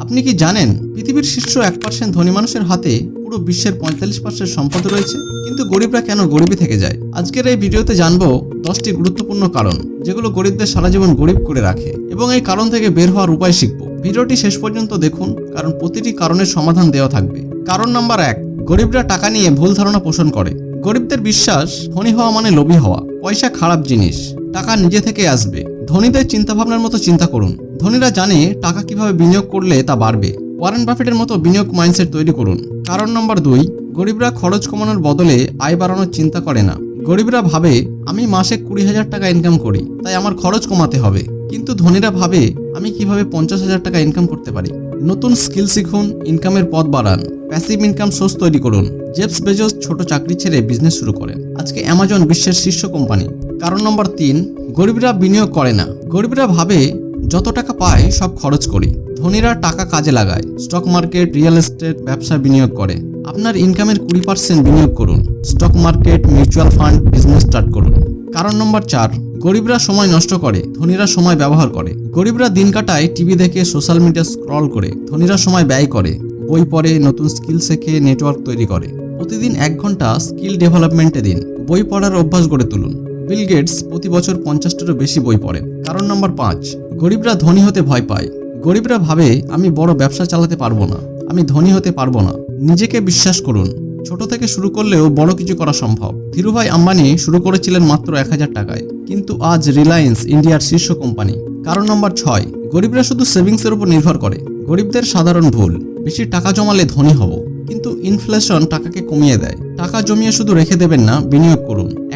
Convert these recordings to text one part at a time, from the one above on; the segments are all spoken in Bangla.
আপনি কি জানেন, পৃথিবীর শীর্ষ এক পার্সেন্ট ধনী মানুষের হাতে পুরো বিশ্বের পঁয়তাল্লিশ পার্সেন্ট সম্পদ রয়েছে? কিন্তু গরিবরা কেন গরিবই থেকে যায়? আজকের এই ভিডিওতে জানব দশটি গুরুত্বপূর্ণ কারণ, যেগুলো গরিবদের সারা জীবন গরিব করে রাখে এবং এই কারণ থেকে বের হওয়ার উপায় শিখব। ভিডিওটি শেষ পর্যন্ত দেখুন, কারণ প্রতিটি কারণের সমাধান দেওয়া থাকবে। কারণ নাম্বার এক, গরিবরা টাকা নিয়ে ভুল ধারণা পোষণ করে। গরিবদের বিশ্বাস, ধনী হওয়া মানে লোভী হওয়া, পয়সা খারাপ জিনিস, টাকা নিজে থেকে আসবে। ধনীদের চিন্তাভাবনার মতো চিন্তা করুন। ধনীরা জানে টাকা কীভাবে বিনিয়োগ করলে তা বাড়বে। ওয়ারেন বাফেটের মতো বিনিয়োগ মাইন্ডসেট তৈরি করুন। কারণ নম্বর দুই, গরিবরা খরচ কমানোর বদলে আয় বাড়ানোর চিন্তা করে না। গরিবরা ভাবে, আমি মাসে কুড়ি হাজার টাকা ইনকাম করি, তাই আমার খরচ কমাতে হবে। কিন্তু ধনীরা ভাবে, আমি কীভাবে পঞ্চাশ হাজার টাকা ইনকাম করতে পারি? নতুন স্কিল শিখুন, ইনকামের পথ বাড়ান। প্যাসিভ ইনকাম সোর্স তৈরি করুন। জেপস বেজোস ছোট চাকরি ছেড়ে বিজনেস শুরু করেন। আজকে অ্যামাজন বিশ্বের শীর্ষ কোম্পানি। কারণ নম্বর তিন, গরিবরা বিনিয়োগ করে না। গরিবরা ভাবে যত টাকা পায়, সব খরচ করি। ধনীরা টাকা কাজে লাগায় স্টক মার্কেট রিয়েল এস্টেট ব্যবসা বিনিয়োগ করে। আপনার ইনকামের কুড়ি পার্সেন্ট বিনিয়োগ করুন। Stock market mutual fund business start করুন। কারণ নম্বর চার, গরিবরা সময় নষ্ট করে, ধনীরা সময় ব্যবহার করে। গরিবরা দিন কাটায় টিভি দেখে সোশ্যাল মিডিয়া স্ক্রল করে। ধনীরা সময় ব্যয় করে, বই পড়ে, নতুন স্কিল শেখে নেটওয়ার্ক তৈরি করে। প্রতিদিন এক ঘণ্টা স্কিল ডেভেলপমেন্টে দিন। বই পড়ার অভ্যাস গড়ে তুলুন। বিল গেটস প্রতি বছর পঞ্চাশটারও বেশি বই পড়েন কারণ নম্বর পাঁচ, গরিবরা ধনী হতে ভয় পায়। গরিবরা ভাবে, আমি বড় ব্যবসা চালাতে পারব না, আমি ধনী হতে পারব না। নিজেকে বিশ্বাস করুন, ছোট থেকে শুরু করলেও বড় কিছু করা সম্ভব। ধীরুভাই আম্বানি শুরু করেছিলেন মাত্র এক হাজার টাকায়, কিন্তু আজ রিলায়েন্স ইন্ডিয়ার শীর্ষ কোম্পানি। কারণ নম্বর ছয়, গরিবরা শুধু সেভিংসের উপর নির্ভর করে। গরিবদের সাধারণ ভুল, বেশি টাকা জমালে ধনী হব। কিন্তু ইনফ্লেশন টাকাকে কমিয়ে দেয়। টাকা জমিয়ে শুধু রেখে দেবেন না, বিনিয়োগ করুন।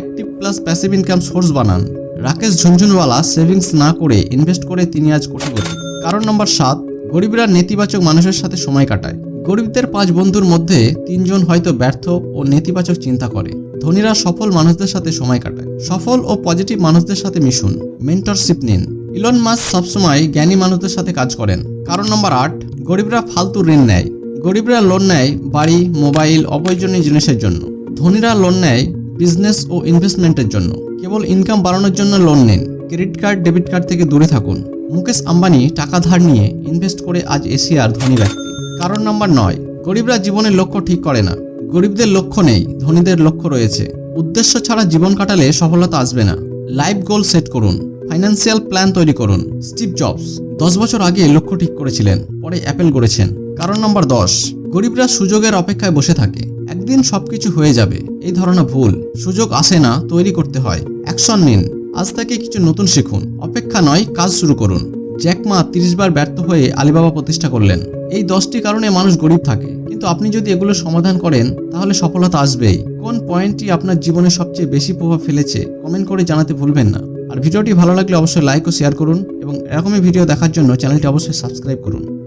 প্লাস প্যাসিভ ইনকাম সোর্স বানান। রাকেশ ঝুনঝুনওয়ালা সেভিংস না করে ইনভেস্ট করে তিনি আজ কোটিপতি। কারণ নম্বর সাত, গরিবরা নেতিবাচক মানুষের সাথে সময় কাটায়। গরিবদের পাঁচ বন্ধুর মধ্যে তিনজন হয়তো ব্যর্থ ও নেতিবাচক চিন্তা করে। ধনীরা সফল মানুষদের সাথে সময় কাটায়। সফল ও পজিটিভ মানুষদের সাথে মিশুন। মেন্টরশিপ নিন। ইলন মাস সবসময় জ্ঞানী মানুষদের সাথে কাজ করেন। কারণ নম্বর আট, গরিবরা ফালতু ঋণ নেয়। গরিবরা লোন নেয় বাড়ি মোবাইল অপ্রয়োজনীয় জিনিসের জন্য। ধনীরা লোন নেয় বিজনেস ও ইনভেস্টমেন্টের জন্য। কেবল ইনকাম বাড়ানোর জন্য লোন নিন। ক্রেডিট কার্ড, ডেবিট কার্ড থেকে দূরে থাকুন। মুকেশ আম্বানি টাকা ধার নিয়ে ইনভেস্ট করে আজ এশিয়ার ধনী ব্যক্তি। কারণ নাম্বার নয়, গরিবরা জীবনের লক্ষ্য ঠিক করে না। গরিবদের লক্ষ্য নেই, ধনীদের লক্ষ্য রয়েছে। উদ্দেশ্য ছাড়া জীবন কাটালে সফলতা আসবে না। লাইফ গোল সেট করুন। ফাইন্যান্সিয়াল প্ল্যান তৈরি করুন। স্টিভ জবস দশ বছর আগে লক্ষ্য ঠিক করেছিলেন, পরে অ্যাপেল করেছেন। কারণ নম্বর দশ, গরিবরা সুযোগের অপেক্ষায় বসে থাকে। একদিন সবকিছু হয়ে যাবে। এই ধরনের ভুল। সুযোগ আসে না, তৈরি করতে হয়। অ্যাকশন নিন। আজ থেকে কিছু নতুন শিখুন। অপেক্ষা নয়, কাজ শুরু করুন। জ্যাকমা তিরিশ বার ব্যর্থ হয়ে আলিবাবা প্রতিষ্ঠা করলেন। এই দশটি কারণে মানুষ গরিব থাকে। কিন্তু আপনি যদি এগুলো সমাধান করেন, তাহলে সফলতা আসবেই। কোন পয়েন্টটি আপনার জীবনে সবচেয়ে বেশি প্রভাব ফেলেছে, কমেন্ট করে জানাতে ভুলবেন না। আর ভিডিওটি ভালো লাগলে অবশ্যই লাইক ও শেয়ার করুন এবং এরকমই ভিডিও দেখার জন্য চ্যানেলটি অবশ্যই সাবস্ক্রাইব করুন।